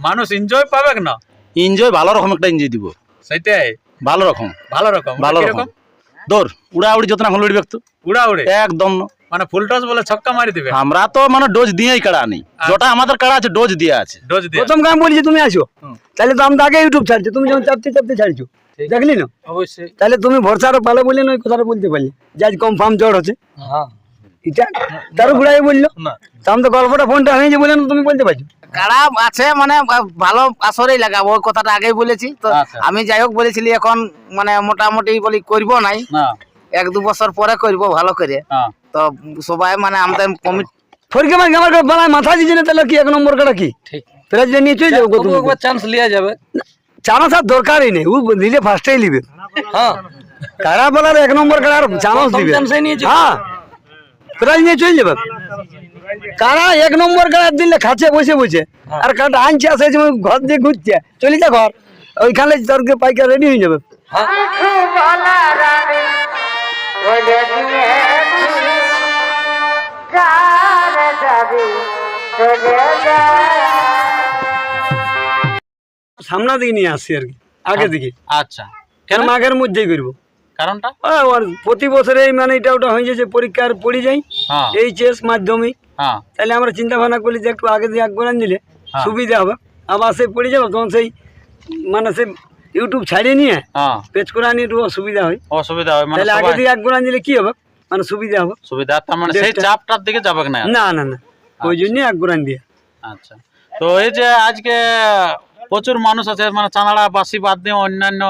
মানুষ এনজয় পাবে না? এনজয় ভালো রকম একটা এনজয় দিব। সেটাই ভালো রকম। ভালো রকম। ভালো রকম? দৌড় উড়াউড়ি যত না এখন লড়বে তো উড়া উড়ে একদম। মানে ফুল টস বলে ছক্কা মারি দিবে? আমরা তো মানে ডোজ দিয়েই কাড়া নেই। যেটা আমাদের কাড়া আছে ডোজ দিয়ে আছে। ডোজ দিয়ে প্রথম কাম বলছি তুমি আসো। তাহলে তো আমরা আগে ইউটিউব ছাড়ছো। তুমি যখন চাপতে চাপতে ছাড়ছো। দেখলি না? অবশ্যই। তাহলে তুমি ভরসা ভরসার পালে বললে না ওই কথাটা বলতে পারলে। যে আজ কনফার্ম জ্বর হচ্ছে। হ্যাঁ। এটা তারও ঘুরাই বলল। আমি তো গল্পটা ফোনটা হয়েছে বলে তুমি বলতে পারছ? কাড়া আছে মানে ভালো আসরেই লাগাবো ওই কথাটা আগেই বলেছি। তো আচ্ছা। আমি যাই হোক বলেছিলি এখন মানে মোটামুটি বলি করব নাই। এক দু বছর পরে করব ভালো করে। তো সবাই মানে আমাদের কমিটি ফরিকে মার আমার বেলায় মাথা দিয়েছে না তাহলে কি এক নম্বর কাটা কি? ঠিক। প্রাইজ নিয়ে চলে যাব একবার চান্স লিয়া যাবে। আর দরকারই নেই ও নিলে ফার্স্টেই নিবে। হ্যাঁ। কারা বেলার এক নম্বর কারার চান্স দিবে। হ্যাঁ। প্রাইজ নিয়ে চলে যাবে। কারা এক নম্বর কারা দিলে খাচ্ছে বসে বসে। আর কাটা আনছে আসে ঘর দিয়ে ঘুরছে চলে যা ঘর। ওইখানে তোর পাইকার রেডি হয়ে যাবে। সামনা দিকে নিয়ে আসছি আর কি আগে দিকে। আচ্ছা। কেন? মাঘের মধ্যেই করব। কারণটা? ওর প্রতি বছরে মানে এটা ওটা হয়ে যাচ্ছে পরীক্ষার পড়ে যাই হ্যাঁ। এইচএস মাধ্যমিক। হ্যাঁ। তাহলে আমরা চিন্তা ভাবনা করলি যে একটু আগে দিয়ে দিলে হ্যাঁ। সুবিধা হবে। আবার সে পড়ে যাব তখন সেই মানে সে ইউটিউব ছাড়িয়ে নিয়ে হ্যাঁ। পেজ করে নিয়ে একটু অসুবিধা হয়। অসুবিধা হয় মানে তাহলে আগে দিয়ে আগ দিলে কি হবে? মানে সুবিধা হবে। সুবিধা তার মানে সেই চাপটার দিকে যাবে না না না না। ওই জন্যই আগ দিয়ে আচ্ছা। তো এই যে আজকে প্রচুর মানুষ আছে মানে চানাড়া বাসি বাদ দিয়ে অন্যান্য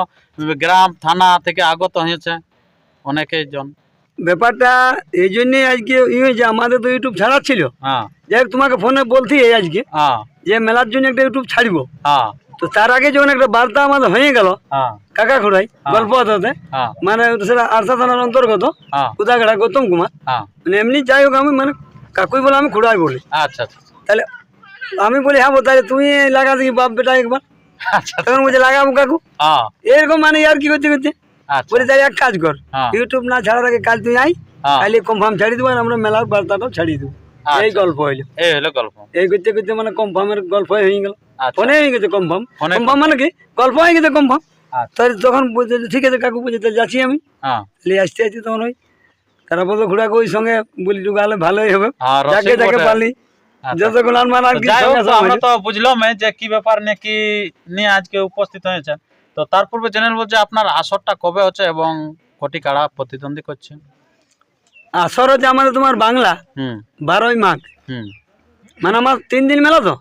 গ্রাম থানা থেকে আগত হয়েছে অনেকেই জন। ব্যাপারটা এই জন্যই আজকে ই হয়েছে আমাদের তো ইউটিউব ছাড়া ছিল। হ্যাঁ। যাই তোমাকে ফোনে বলছি এই আজকে হ্যাঁ। যে মেলার জন্য একটা ইউটিউব ছাড়বো। হ্যাঁ। তো তার আগে যখন একটা বার্তা আমাদের হয়ে গেল কাকা খুড়াই গল্প হতে মানে সেটা আরসা থানার অন্তর্গত হ্যাঁ। গৌতম কুমার। মানে এমনি যাই হোক আমি মানে কাকুই বলে আমি খুড়াই বলি। আচ্ছা আচ্ছা। তাহলে আমি বলি হ্যাঁ তাহলে তুমি লাগা দেখি বাপ বেটা একবার। আচ্ছা তখন বলছে লাগাবো কাকু? হ্যাঁ। এরকম মানে আর কি করতে করতে? বলে তাই এক কাজ কর। হ্যাঁ। ইউটিউব না ছাড়ার আগে কাজ তুই আই হ্যাঁ। তাহলে কনফার্ম ছাড়িয়ে দেবো আমরা মেলার বার্তাটাও ছাড়িয়ে দেবো। এই গল্প হইল। এই হলো গল্প। এই করতে করতে মানে কনফার্মের গল্প হয়ে গেল। আচ্ছা। ফোনে হয়ে গেছে কনফার্ম কনফার্ম মানে কি? গল্প হয়ে গেছে কনফার্ম আচ্ছা। তাহলে তখন বলছে ঠিক আছে কাকু বলছে যাচ্ছি আমি। হ্যাঁ। তাহলে আসতে আসতে তখন ওই তারা বলল ঘোড়াকে ওই সঙ্গে বলি টুকু আলে ভালোই হবে। হ্যাঁ, যাকে যাকে পারলি। আচ্ছা। আমরা তো বুঝলাম যে কি ব্যাপার নিয়ে কি নিয়ে আজকে উপস্থিত হয়েছে তো তার পূর্বে জেনে নেব আপনার আসরটা কবে হচ্ছে এবং কোটি কাড়া প্রতিদ্বন্দ্বী করছে? আসর হচ্ছে আমাদের তোমার বাংলা বারোই মাঘ। মানে আমার তিন দিন মেলা তো?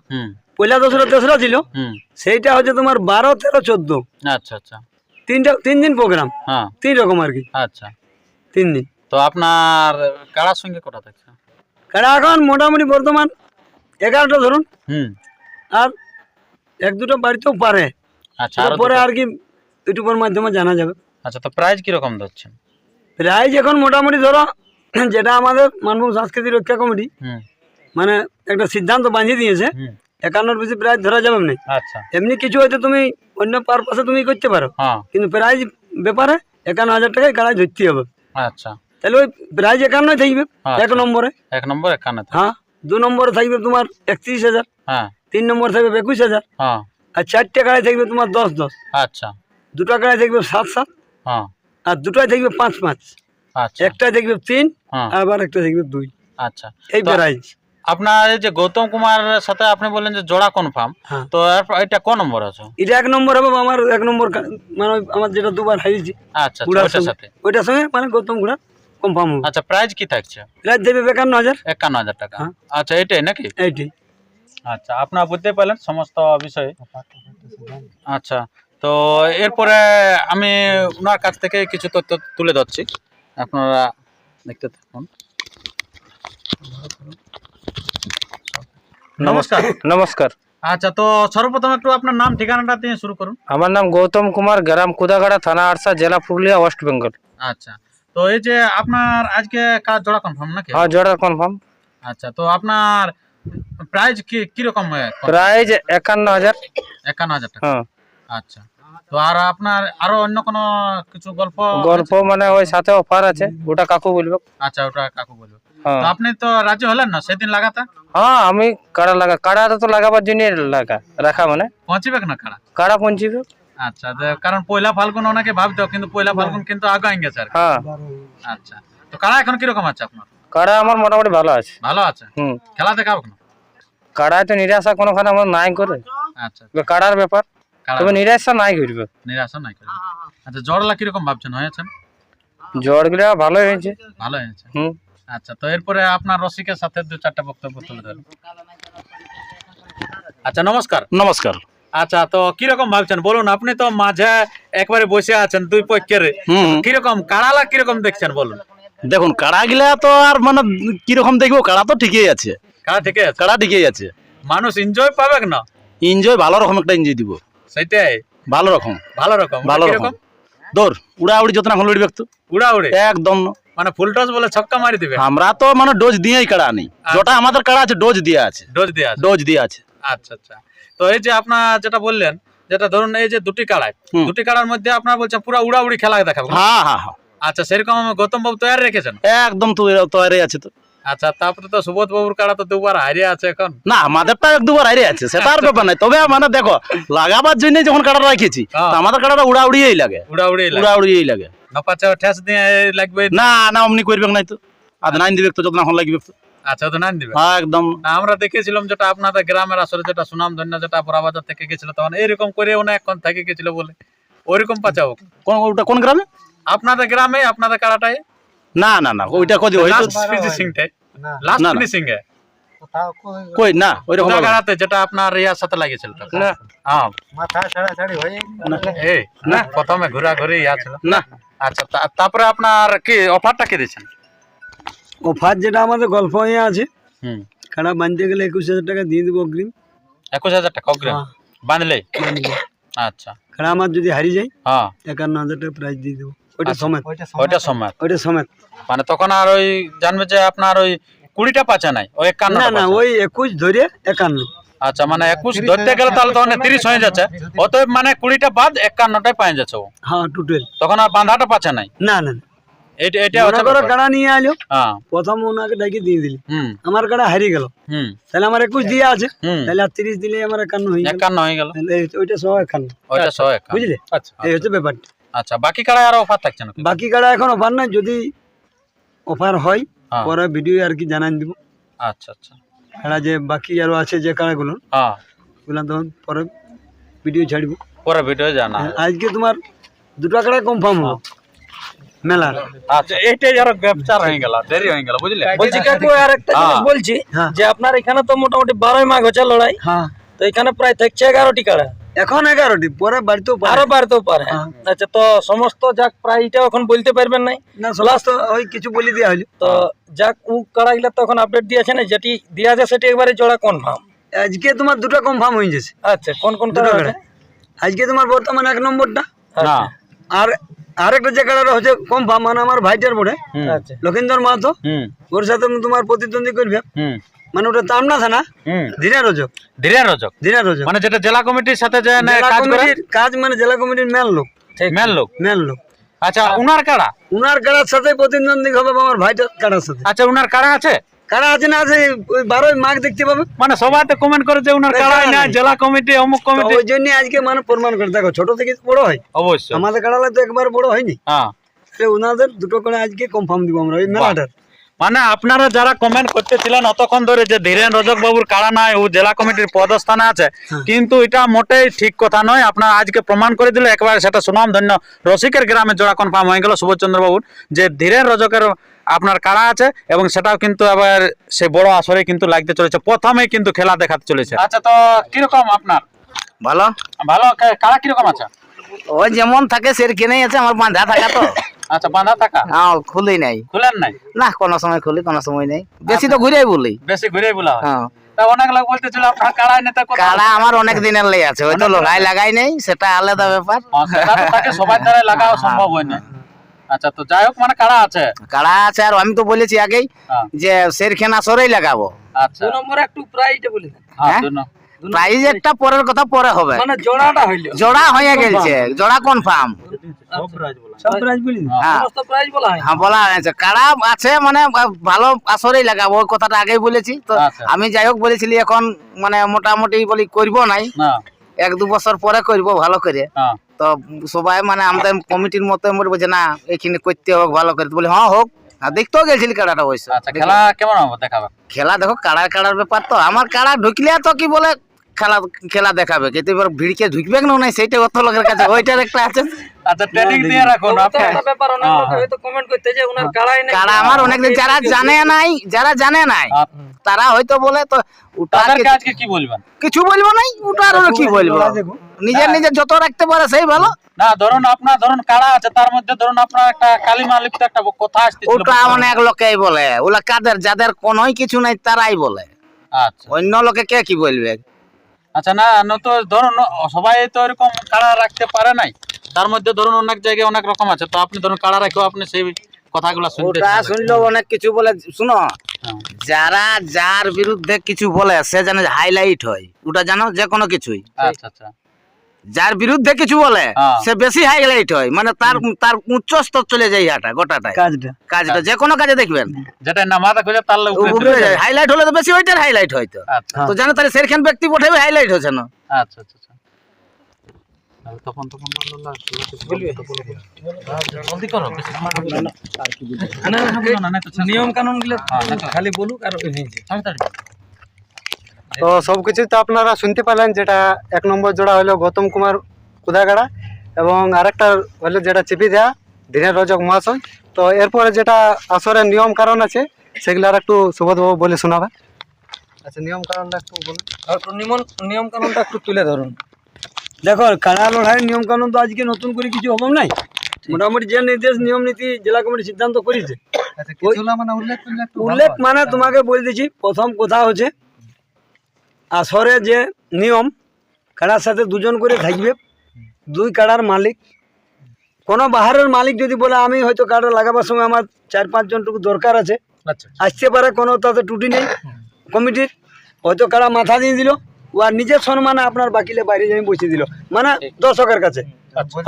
পয়লা দোসরা তেসরা ছিল। হুম। সেইটা হচ্ছে তোমার বারো তেরো চোদ্দ। আচ্ছা আচ্ছা। তিনটা তিন দিন প্রোগ্রাম হ্যাঁ। তিন রকম আর কি। আচ্ছা। তিন দিন। তো আপনার সঙ্গে কটা থাকছে কারণ এখন মোটামুটি বর্তমান এগারোটা ধরুন। হুম। আর এক দুটো বাড়িতেও পারে। আচ্ছা পরে আর কি ইউটিউবের মাধ্যমে জানা যাবে। আচ্ছা তো প্রাইস কীরকম ধরছেন? প্রাইজ এখন মোটামুটি ধরো যেটা আমাদের মানভূম সংস্কৃতি রক্ষা কমিটি মানে একটা সিদ্ধান্ত বাঁধিয়ে দিয়েছে একান্নর বেশি প্রাইজ ধরা যাবে না। আচ্ছা। এমনি কিছু হয়তো তুমি অন্য পারপাসে তুমি করতে পারো। হ্যাঁ। কিন্তু প্রাইজ ব্যাপারে একান্ন হাজার টাকায় কাড়াই ধরতে হবে। আচ্ছা। তাহলে ওই প্রাইজ একান্নই থাকবে আচ্ছা। এক নম্বরে। এক নম্বর এখানে তো। হ্যাঁ। দু নম্বরে থাকবে তোমার একত্রিশ হাজার হ্যাঁ। তিন নম্বর থাকবে একুশ হাজার হ্যাঁ। আর চারটে কাড়াই থাকবে তোমার দশ দশ। আচ্ছা। দুটো কাড়াই থাকবে সাত সাত হ্যাঁ। আর দুটোই থাকবে পাঁচ পাঁচ। আচ্ছা। একটাই থাকবে তিন আবার একটা থাকবে দুই। আচ্ছা। এই প্রাইজ আপনার যে গৌতম কুমারের সাথে আপনি বললেন যে জোড়া কনফার্ম তো এটা কোন নম্বর আছে? এটা এক নম্বর হবে আমার এক নম্বর মানে আমার যেটা দুবার হারিয়েছি। আচ্ছা আচ্ছা ওইটার সাথে। ওইটার সঙ্গে মানে গৌতম ঘোড়া কনফার্ম হবে আচ্ছা প্রাইস কি থাকছে? প্রাইজ দেবে একান্ন হাজার। একান্ন হাজার টাকা। হ্যাঁ। আচ্ছা এটাই নাকি? এইটাই। আচ্ছা আপনারা বুঝতে পারলেন সমস্ত বিষয়ে। আচ্ছা তো এরপরে আমি ওনার কাছ থেকে কিছু তথ্য তুলে ধরছি। আপনারা দেখতে থাকুন। নমস্কার। নমস্কার। আচ্ছা তো সর্বপ্রথম একটু আপনার নাম ঠিকানাটা দিয়ে শুরু করুন। আমার নাম গৌতম কুমার গ্রাম কুদাগাড়া থানা আরসা জেলা পুরুলিয়া ওয়েস্ট বেঙ্গল। আচ্ছা তো এই যে আপনার আজকে কাজ জোড়া কনফার্ম নাকি? হ্যাঁ জোড়া কনফার্ম আচ্ছা তো আপনার প্রাইস কি প্রাইজ একান্ন হাজার। একান্ন হাজার টাকা। হ্যাঁ। আচ্ছা তো আর আপনার আরও অন্য কোনো কিছু গল্প গল্প মানে ওই সাথে অফার আছে ওটা কাকু বলবে। আচ্ছা ওটা কাকু বলব। হ্যাঁ। তো আপনি তো রাজি হলেন না সেদিন লাগাতে? হ্যাঁ আমি কাড়া লাগা কাড়াটা তো লাগাবার জন্য লাগা রাখা মানে। পৌঁছিবে না কাড়া? কাড়া পৌঁছিবে। আচ্ছা কারণ পয়লা ফাল্গুন অনেকে ভাবতো কিন্তু পয়লা ফাল্গুন কিন্তু আগাই গেছে আর হ্যাঁ। আচ্ছা তো কাড়া এখন কীরকম আছে আপনার? কাড়া আমার মোটামুটি ভালো আছে। ভালো আছে? হুম। খেলা দেখাবো না কাড়ায় তো নিরাশা কোনোখানে আমার নাই করে। আচ্ছা তবে কাড়ার ব্যাপার। তবে নিরাশা নাই করবে নিরাশা নাই করে। আচ্ছা জড়লা কীরকম ভাবছেন? হয়েছেন জ্বরগুলা ভালো হয়েছে। ভালো হয়েছে? হুম। আচ্ছা তো এরপরে আপনার রসিকের সাথে দু চারটা বক্তব্য তুলে ধরুন আচ্ছা নমস্কার। নমস্কার। আচ্ছা তো কীরকম ভাবছেন? বলুন আপনি তো মাঝে একবারে বসে আছেন দুই পক্ষের। কীরকম কাড়ালা কীরকম দেখছেন? বলুন। দেখুন কাড়া গিলা তো আর মানে কীরকম দেখব কাড়া তো ঠিকই আছে। কাড়া ঠিক আছে? কাড়া ঠিকই আছে। মানুষ এনজয় পাবে না? এনজয় ভালো রকম একটা এনজয় দিব। সেটাই। ভালো রকম। ভালো রকম। ভালো রকম। দৌড় উড়া উড়ি যত না এখন লড়বে একটু। উড়া উড়ে একদম। মানে ফুল টস বলে ছক্কা মারি দিবে? আমরা তো মানে ডোজ দিয়েই কাড়া আনি। যেটা আমাদের কাড়া আছে ডোজ দিয়ে আছে। ডোজ দিয়ে আছে। ডোজ দিয়ে আছে। আচ্ছা আচ্ছা। তো এই যে আপনার যেটা বললেন যেটা ধরুন এই যে দুটি কাড়ায় দুটি কাড়ার মধ্যে আপনার বলছেন পুরো উড়া উড়ি খেলা দেখাবো হ্যাঁ হ্যাঁ হ্যাঁ। আচ্ছা সেরকম গৌতম বাবু তৈরি রেখেছেন? একদম তৈরি আছে তো। আচ্ছা তারপরে তো সুবোধ বাবুর কাড়া তো দুবার হারিয়ে আছে এখন। না আমাদেরটা এক দুবার হারিয়ে আছে সেটা আর ব্যাপার নাই। তবে মানে দেখো লাগাবার জন্য যখন কাড়াটা রাখেছি হ্যাঁ। তো আমাদের কাড়াটা উড়া উড়িয়েই লাগে। উড়া উড়ি উড়া উড়িয়েই লাগে নপাচা ঠেস দিয়ে লাগবে? না না অমনি করবে নাই তো। আর নাইন দিবে তো যত না লাগবে তো। আচ্ছা তো না দিবে হ্যাঁ একদম। আমরা দেখেছিলাম যেটা আপনাদের গ্রামের আসলে যেটা সুনাম ধন্য যেটা বড়াবাজার থেকে গেছিল তখন এরকম করে অনেকক্ষণ থেকে গেছিল বলে। ওইরকম পাচাও কোন ওটা কোন গ্রামে? আপনাদের গ্রামে আপনাদের কাড়াটাই না না না ওইটা কদি হয়তো ফিনিশিংটাই লাস্ট। ফিনিশিং এ? কই না ওইরকম। কাড়াতে যেটা আপনার ইয়ার সাথে লাগিয়েছিল না। হ্যাঁ এই না প্রথমে ঘোরা ঘুরি ইয়া ছিল। না। আচ্ছা তারপরে আপনার কি অফারটা কি দিচ্ছেন অফার যেটা আমাদের গল্প হয়ে আছে হুম। খারাপ বানতে গেলে একুশ হাজার টাকা দিয়ে দেবো অগ্রিম। একুশ হাজার টাকা অগ্রিম? হ্যাঁ। বাঁধলে আচ্ছা। খারাপ আমার যদি হারিয়ে যায় হ্যাঁ। একান্ন হাজার টাকা প্রাইজ দিয়ে দেবো। ওইটা আচ্ছা। সমেত। ওইটা সময় ওইটা সমেত। মানে তখন আর ওই জানবে যে আপনার ওই কুড়িটা পাচা নাই ওই একান্ন না না ওই একুশ ধরে একান্ন। আচ্ছা মানে একুশ ধরতে গেলে তাহলে তখন তিরিশ হয়ে যাচ্ছে। অতএব মানে কুড়িটা বাদ একান্নটাই পাই যাচ্ছে ও। হ্যাঁ টোটাল তখন আর বাঁধাটা পাচা নাই। না না। এটা এটা মনে করো ব্যাপার। নিয়ে আলো হ্যাঁ। প্রথম ওনাকে ডাকি দিয়ে দিলি। আমার কাড়া হারিয়ে গেল। তাহলে আমার একুশ দিয়ে আছে। তাহলে আর তিরিশ দিলে আমার একান্ন হয়ে গেল। একান্ন হয়ে গেল। ওইটা সহ একান্ন। ওইটা সহ একান্ন। বুঝলে? আচ্ছা। এই হচ্ছে ব্যাপারটা। আচ্ছা বাকি কাড়ায় আর অফার থাকছে না? বাকি কাড়া এখন অফার নাই। যদি অফার হয় হ্যাঁ। পরে ভিডিও আর কি জানাই দিব। আচ্ছা আচ্ছা। কাড়া যে বাকি আরও আছে যে কাড়াগুলো হ্যাঁ। ওগুলো তখন পরে ভিডিও ছাড়ব। পরে ভিডিও জানা। আজকে তোমার দুটো কাড়া কনফার্ম হলো। মেলার। আচ্ছা এইটাই আরও গ্রেপচার হয়ে গেল দেরি হয়ে গেল বুঝলে? বলছি কাকু আর একটা জিনিস হ্যাঁ। বলছি হ্যাঁ। যে আপনার এখানে তো মোটামুটি বারোই মাঘ হচ্ছে লড়াই। হ্যাঁ। তো এখানে প্রায় থাকছে এগারোটি কাড়া এখন এগারোটি পরে বাড়িতেও আরও বাড়তেও পারে। আচ্ছা তো সমস্ত যাক প্রায় এটা এখন বলতে পারবেন নাই। না ওই কিছু বলে দেওয়া হলো। তো যাক ও কাড়াগুলা তো এখন আপডেট দিয়েছে না যেটি দেওয়া সেটি একবারে জোড়া কনফার্ম আজকে তোমার দুটো কনফার্ম হয়ে গেছে। আচ্ছা কোন কোন আজকে তোমার বর্তমান এক নম্বরটা। না। আর আরেকটা যে কাড়াটা হচ্ছে কনফার্ম মানে আমার ভাইটার বটে। আচ্ছা। লক্ষিন্দর মাহাতো। হুম। ওর সাথে তোমার প্রতিদ্বন্দ্বী করবে। মানে ওটা তামনা থানা। হুম। ধীরা রজক ধীরে রজক ধীরা রজক মানে যেটা জেলা কমিটির সাথে যে না কাজ করে? কমিটির কাজ মানে জেলা কমিটির মেন লোক। মেন লোক। মেন লোক। আচ্ছা উনার কাড়া উনার কাড়ার সাথে প্রতিদ্বন্দ্বী হবে আমার ভাইটার কাড়ার সাথে। আচ্ছা উনার কাড়া আছে? কাড়া আছে না আছে ওই বারোই মাঘ দেখতে পাবে মানে সবাই তো কমেন্ট করে যে উনার কাড়াই না জেলা কমিটি অমুক কমিটি। ওই জন্য আজকে মানে প্রমাণ করে। দেখো ছোট থেকে বড় হয়। অবশ্যই। আমাদের কাড়ালে তো একবার বড় হয়নি। হ্যাঁ। ওনাদের দুটো করে আজকে কনফার্ম দিব আমরা ওই মেলাটার। মানে আপনারা যারা কমেন্ট করতেছিলেন অতক্ষণ ধরে যে ধীরেন রজক বাবুর কাড়া নাই ও জেলা কমিটির পদস্থানে আছে কিন্তু এটা মোটেই ঠিক কথা নয়। আপনারা আজকে প্রমাণ করে দিলে একবারে সেটা সুনাম ধন্য রসিকের গ্রামে জোড়া কনফার্ম হয়ে গেল সুবোধচন্দ্র বাবুর যে ধীরেন রজকের আপনার কাড়া আছে এবং সেটাও কিন্তু আবার সে বড় আসরে কিন্তু লাগতে চলেছে। প্রথমেই কিন্তু খেলা দেখাতে চলেছে। আচ্ছা তো কীরকম আপনার? ভালো। ভালো কাড়া কীরকম আছে? ও যেমন থাকে সেরকমই আছে আমার বাঁধা থাকা তো। আচ্ছা বাঁধা থাকা? হ্যাঁ খুলি নাই। খুলেন নাই? না কোনো সময় খুলি কোনো সময় নেই। বেশি তো ঘুরে বলি। বেশি ঘুরে বলা হয়? হ্যাঁ। অনেক লোক বলতেছিল আপনার কাড়াই নেতা কাড়া আমার অনেক দিনের লেগে আছে ওই লোহাই লাগাই নেই সেটা আলাদা ব্যাপার। হ্যাঁ, সেটা তো তাকে সবাই দ্বারা লাগাও সম্ভব হয় না আচ্ছা তো যাই হোক মানে কাড়া আছে? কাড়া আছে আর আমি তো বলেছি আগেই হ্যাঁ, যে সেরখানা সরেই লাগাবো। আচ্ছা। দু নম্বরে একটু প্রাইটা বলে দেন। হ্যাঁ, হ্যাঁ? প্রাইজ একটা পরের কথা পরে হবে। মানে জোড়াটা হইল। জোড়া হয়ে গেছে জোড়া কনফার্ম বলি হ্যাঁ। হয় হ্যাঁ মানে আচ্ছা। আমি যাই হোক বলেছিলি এখন মানে মোটামুটি বলি করব নাই। এক দু বছর পরে করব ভালো করে। তো সবাই মানে আমাদের কমিটির মতো বলব যে না এখানে করতে হোক ভালো করে। বলি হ্যাঁ হোক। দেখতেও গেছিলি কাড়াটা অবশ্য। আচ্ছা খেলা কেমন হবে? দেখাবে। খেলা দেখো কাড়ার কাড়ার ব্যাপার তো। আমার কাড়া ঢুকলে তো কি বলে খেলা খেলা দেখাবে। কিন্তু এবার ভিড়কে ঢুকবে না নাই সেইটা অত লোকের কাছে ওইটার একটা আছে। আচ্ছা ট্রেনিং দিয়ে রাখুন আপনি ব্যাপার অনেক লোক হয়তো কমেন্ট করতে যে ওনার কাড়াই নেই। কাড়া আমার অনেকদিন যারা জানে নাই যারা জানে নাই তারা হয়তো বলে তো ওটা তাদেরকে কি বলবেন? কিছু বলব নাই ওটা কি বলব? নিজের নিজের যত রাখতে পারে সেই ভালো। না ধরুন আপনার ধরুন কাড়া আছে তার মধ্যে ধরুন আপনার একটা কালিমা লিপ্ত একটা কথা আসতেছিল। ওটা অনেক লোকেই বলে। ওলা কাদের যাদের কোনোই কিছু নাই তারাই বলে। আচ্ছা। অন্য লোকে কে কি বলবে? আচ্ছা না না তো ধরুন সবাই তো এরকম কাড়া রাখতে পারে নাই? তার মধ্যে ধরুন অনেক জায়গায় অনেক রকম আছে তো আপনি ধরুন কাড়া রাখেও আপনি সেই কথাগুলো শুনতে ওটা শুনলো অনেক কিছু বলে শুনো হ্যাঁ। যারা যার বিরুদ্ধে কিছু বলে সে যেন হাইলাইট হয় ওটা জানো যে কোনো কিছুই। আচ্ছা আচ্ছা। যার বিরুদ্ধে কিছু বলে হ্যাঁ। সে বেশি হাইলাইট হয় মানে তার তার উচ্চ স্তর চলে যায় ইহাটা গোটাটাই। কাজটা। কাজটা যে কোনো কাজে দেখবেন। যেটা না মাথা খুঁজে তার উপরে উপরে যায়। হাইলাইট হলে তো বেশি ওইটার হাইলাইট হয় তো। আচ্ছা। তো জানো তাহলে সেরখান ব্যক্তি পঠাবে হাইলাইট হচ্ছে না। আচ্ছা আচ্ছা আচ্ছা। তখন তখন বলল জলদি করো। নিয়ম কানুনগুলো হ্যাঁ, তো- খালি বলুক আর। তাড়াতাড়ি। তো সবকিছু তো আপনারা শুনতে পেলেন যেটা এক নম্বর জোড়া হলো গৌতম কুমার কুদাগাড়া এবং আরেকটা হলো যেটা চিপি দেয়া দিনের রজক মহাশয়। তো এরপরে যেটা আসরের নিয়ম কারণ আছে সেগুলো আর একটু সুবোধবাবু বলে শোনাবে। আচ্ছা নিয়ম কারণটা একটু বলুন। আর একটু নিয়ম নিয়ম কানুনটা একটু তুলে ধরুন। দেখো কাড়া লড়াইয়ের নিয়ম কানুন তো আজকে নতুন করে কিছু হবে নাই? মোটামুটি যে নির্দেশ নিয়ম নীতি জেলা কমিটি সিদ্ধান্ত করেছে আচ্ছা মানে উল্লেখ। মানে তোমাকে বলে দিচ্ছি প্রথম কথা হচ্ছে আসরে যে নিয়ম কাড়ার সাথে দুজন করে থাকবে দুই কাড়ার মালিক। কোনো বাহারের মালিক যদি বলে আমি হয়তো কাড়া লাগাবার সময় আমার চার পাঁচজনটুকু দরকার আছে। আচ্ছা আসতে পারে কোনো তাতে ত্রুটি নেই। কমিটির হয়তো কাড়া মাথা দিয়ে দিল ও আর নিজের সম্মানে আপনার বাকিলে বাইরে যাই বসে দিল। মানে দর্শকের কাছে।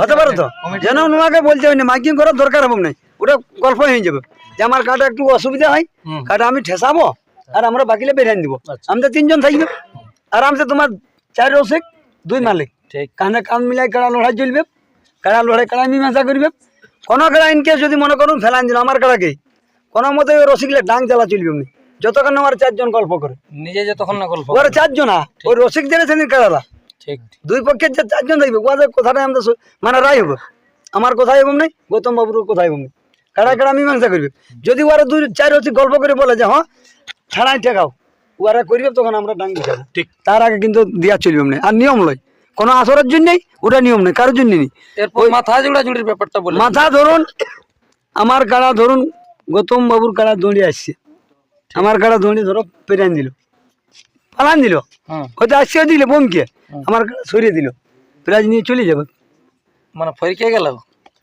হতে পারে তো? যেন ওনাকে বলতে হয় না মাইকিং করার দরকার হবে না ওটা গল্প হয়ে যাবে। যে আমার কাটা একটু অসুবিধা হয় কাটা আমি ঠেসাবো আর আমরা বাকিলে বেরিয়ে দিব আমাদের তিনজন থাকবে। আরামসে তোমার চার রসিক দুই মালিক। ঠিক। কানে কান মিলাই কাড়া লড়াই চলবে? কাড়া লড়াই কাড়া মীমাংসা করবে? কোনো কাড়া ইনকেস যদি মনে করুন ফেলান দিল আমার কাড়াকে কোনো মতে রসিকলে ডাং জ্বালা চলবে যতক্ষণ না আমার চারজন গল্প করে। নিজে যতক্ষণ না গল্প ওরা চারজন ওই রসিক জেনে সেদিন কাড়ালা ঠিক। দুই পক্ষের যে চারজন থাকবে ওদের কথাটা আমাদের মানে রায় হবে। আমার কথাই এবং নাই গৌতম বাবুর কথাই এবং নাই। কাড়া কাড়া মীমাংসা করবে? যদি ওরা দুই চার রসিক গল্প করে বলে যে হ্যাঁ ছাড়াই ঠেকাও। ওরা করবে তখন আমরা ডাং দিতে ঠিক। তার আগে কিন্তু দিয়া চলবে না। আর নিয়ম লয়। কোনো আসরের জন্যই ওটা নিয়ম নেই কারোর জন্য নেই এরপর মাথা জোড়া জুড়ির ব্যাপারটা বলে মাথা ধরুন আমার কাড়া ধরুন গৌতম বাবুর কাড়া দৌড়ে আসছে। আমার কাটা দৌড়ে ধরো পেরান দিল। পালান দিল। হুম। হয়তো আসছে দিলে বোমকে আমার কাড়া সরিয়ে দিল। প্রাইজ নিয়ে চলে যাবে। মানে ফরিকে গেল?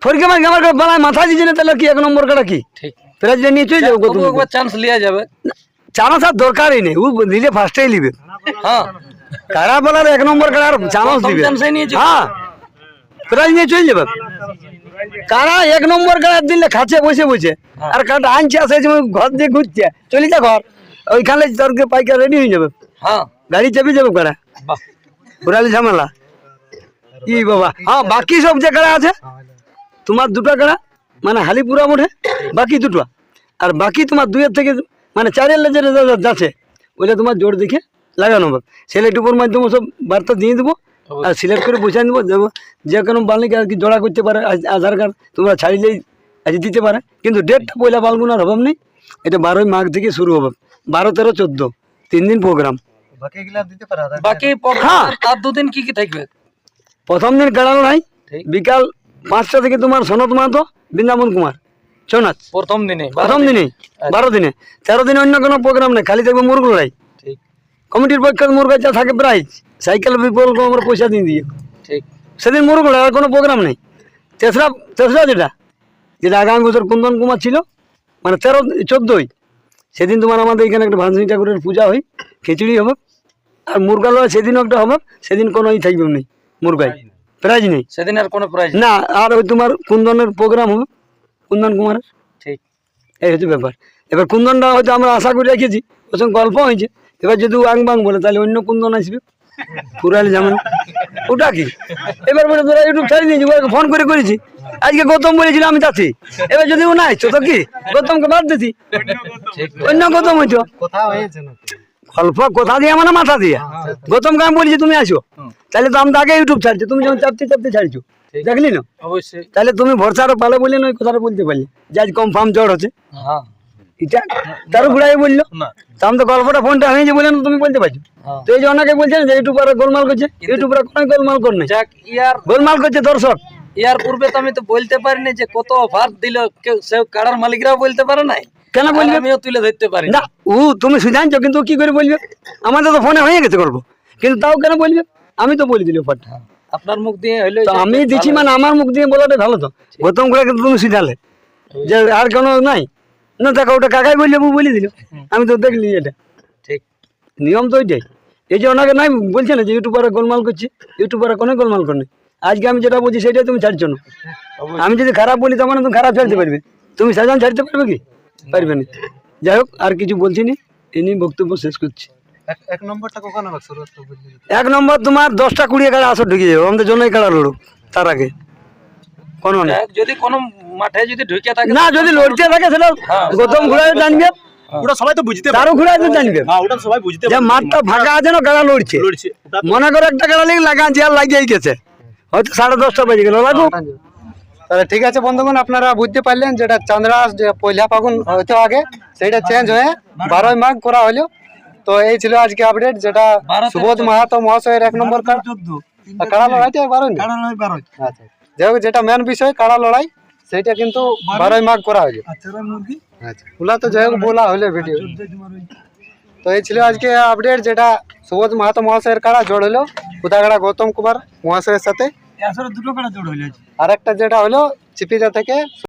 ফরকে মার আমার পালায় মাথা দিচ্ছে না তাহলে কি এক নম্বর কাটা কি? ঠিক। প্রাইজ নিয়ে চলে যাবে। একবার চান্স লিয়া যাবে। চান্স আর দরকারই নেই। ও দিলে ফার্স্টেই নিবে। হ্যাঁ। কাড়া বলার এক নম্বর কাড়ার চান্স দিবে। নিয়ে যাবে। হ্যাঁ। প্রাইজ নিয়ে চলে যাবে। কারা এক নম্বর কাড়া দিলে খাচ্ছে বসে বসে। আর কাটা আনছে আসে ঘর দিয়ে ঘুরছে। চলে যা ঘর। ওইখানে তোর পাইকার রেডি হয়ে যাবে। হ্যাঁ। গাড়ি চেপে যাবে বাহ। ঘোরালি ঝামেলা। ই বাবা। হ্যাঁ বাকি সব যে কাড়া আছে? তোমার দুটো কাড়া মানে হালিপুরা মোড়ে। বাকি দুটো। আর বাকি তোমার দুইয়ের থেকে মানে চারের লেজের যাচ্ছে ওইটা তোমার জোর দেখে লাগানো হবে। সিলেক্টিভের মাধ্যমে সব বার্তা দিয়ে দেবো। আর সিলেক্ট করে বসাই দেবো দেবো। যে কোনো বালিকে আর কি জোড়া করতে পারে আধার কার্ড তোমরা ছাড়িলেই আজ দিতে পারে। কিন্তু ডেটটা পয়লা বালগুনার হবে নেই এটা বারোই মাঘ থেকে শুরু হবে। বারো তেরো চোদ্দ। তিন দিন প্রোগ্রাম বাকিগুলা দিতে পারে আধার বাকি হ্যাঁ। তার দুদিন কি কি থাকবে? প্রথম দিন কাড়ানো নাই। বিকাল পাঁচটা থেকে তোমার সনত মাহাতো বৃন্দাবন কুমার। ছৌ নাচ প্রথম দিনে প্রথম দিনে। বারো দিনে। তেরো দিনে অন্য কোনো প্রোগ্রাম নেই খালি থাকবে মুরগ লড়াই। কমিটির পক্ষে মুরগা যা থাকে প্রাইজ। সাইকেল বিপল আমরা পয়সা দিয়ে দিয়ে ঠিক। সেদিন লড়াই আর কোনো প্রোগ্রাম নেই। তেসরা তেসরা যেটা যেটা আগামী বছর কুন্দন কুমার ছিল মানে তেরো চোদ্দোই সেদিন তোমার আমাদের এখানে একটা ভানসিনী ঠাকুরের পূজা হয় খিচুড়ি হবে আর মুরগা লড়াই সেদিনও একটা হবে সেদিন কোনো ই থাকবে নেই মুরগাই প্রাইজ নেই। সেদিন আর কোনো প্রাইজ না আর ওই তোমার কুন্দনের প্রোগ্রাম হবে কুন্দন কুমারের। ঠিক। এই হচ্ছে ব্যাপার। এবার কুন্দনটা হয়তো আমরা আশা করে রেখেছি ওর সঙ্গে গল্প হয়েছে। এবার যদি আং বাং বলে তাহলে অন্য কুন্দন আসবে। পুরালি যেমন। ওটা কি? এবার বলে তোরা ইউটিউব দিয়েছি ফোন করে করেছি। আজকে গৌতম বলেছিল আমি যাচ্ছি। এবার যদি ও না তো কি? গৌতমকে বাদ দিছি। অন্য গৌতম হইতো। গল্প কোথা দিয়ে মানে মাথা দিয়ে। গৌতমকে আমি বলেছি তুমি আসো। তাহলে তো আমি আগে ইউটিউব ছাড়ছি। তুমি যখন চাপতে চাপতে ছাড়ছো। দেখলি না? অবশ্যই। তাহলে তুমি ভরসার পালে বললে না ওই কথাটা বলতে পারলে। যে আজ কনফার্ম জ্বর হচ্ছে। হ্যাঁ। এটা তার ঘুরাই বলল। না। তা আমি তো গল্পটা ফোনটা তুমি বলতে পারছ। হ্যাঁ। তো এই যে অনেকে বলছেন যে গোলমাল করছে ইউটিউবরা কোনো গোলমাল কর নাই। যাক ইয়ার গোলমাল করছে দর্শক। ইয়ার পূর্বে তো আমি তো বলতে পারিনি যে কত অফার দিল কেউ সে কাড়ার মালিকরাও বলতে পারে নাই। কেন বলবে? আমিও তুলে ধরতে পারি না। ও তুমি শুধানছো কিন্তু কি করে বলবে? আমাদের তো ফোনে হয়ে গেছে গল্প। কিন্তু তাও কেন বলবে? আমি তো বলে দিলি অফারটা আপনার মুখ দিয়ে হইল আমি দিচ্ছি মানে আমার মুখ দিয়ে বলাটা ভালো তো। গৌতম করে কিন্তু তুমি শিখালে যে আর কোনো নাই। না দেখো ওটা কাকাই বললে বলে দিল। আমি তো দেখলি এটা। ঠিক। নিয়ম তো ওইটাই এই যে ওনাকে নাই বলছে না যে ইউটিউবারে গোলমাল করছে ইউটিউবারে কোনো গোলমাল করে আজকে আমি যেটা বলছি সেটাই তুমি ছাড়ছো না। আমি যদি খারাপ বলি তোমার তুমি খারাপ ছাড়তে পারবে। তুমি সাজান ছাড়তে পারবে কি? পারবে না। যাই হোক আর কিছু বলছি নি নিয়ে বক্তব্য শেষ করছি। এক- নম্বরটা কখন নম্বর তোমার দশটা কুড়ি কাড়া আসর ঢুকে যাবে আমাদের জন্যই কাড়া লড়ুক তার আগে। কোনো না। যদি কোনো মাঠে যদি ঢুকে থাকে না যদি লড়তে থাকে সেটা গৌতম ঘুরাই জানবে। ওটা সবাই তো বুঝতে তারও ঘুরাই জানবে। হ্যাঁ ওটা সবাই বুঝতে যে মাঠটা ফাঁকা আছে না গাড়া লড়ছে। লড়ছে। মনে করো একটা গাড়া লেগে লাগাচ্ছি আর লাগিয়েই গেছে। হয়তো সাড়ে দশটা বেজে গেল। লাগুক তাহলে ঠিক আছে বন্ধুগণ আপনারা বুঝতে পারলেন যেটা চান্দ্রাস যে পয়লা ফাগুন হইতো আগে সেটা চেঞ্জ হয়ে বারোই মাঘ করা হলো। তো এই ছিল আজকে আপডেট যেটা সুবোধ মাহাতো মহাশয়ের এক নম্বর কাড়া আর কাড়া লড়াইটা বারোই? না? আচ্ছা। যাই হোক যেটা মেন বিষয় কাড়া লড়াই সেটা কিন্তু বারোই মাঘ করা হয়েছে। আচ্ছা ওগুলা তো যাই হোক বলা হলো ভিডিও তো এই ছিল আজকে আপডেট যেটা সুবোধ মাহাতো মহাশয়ের কাড়া জোড় হলো কুদাগাড়া গৌতম কুমার মহাশয়ের সাথে। দুটো কাড়া জোড় হইলে আর একটা যেটা হলো চিপিজা থেকে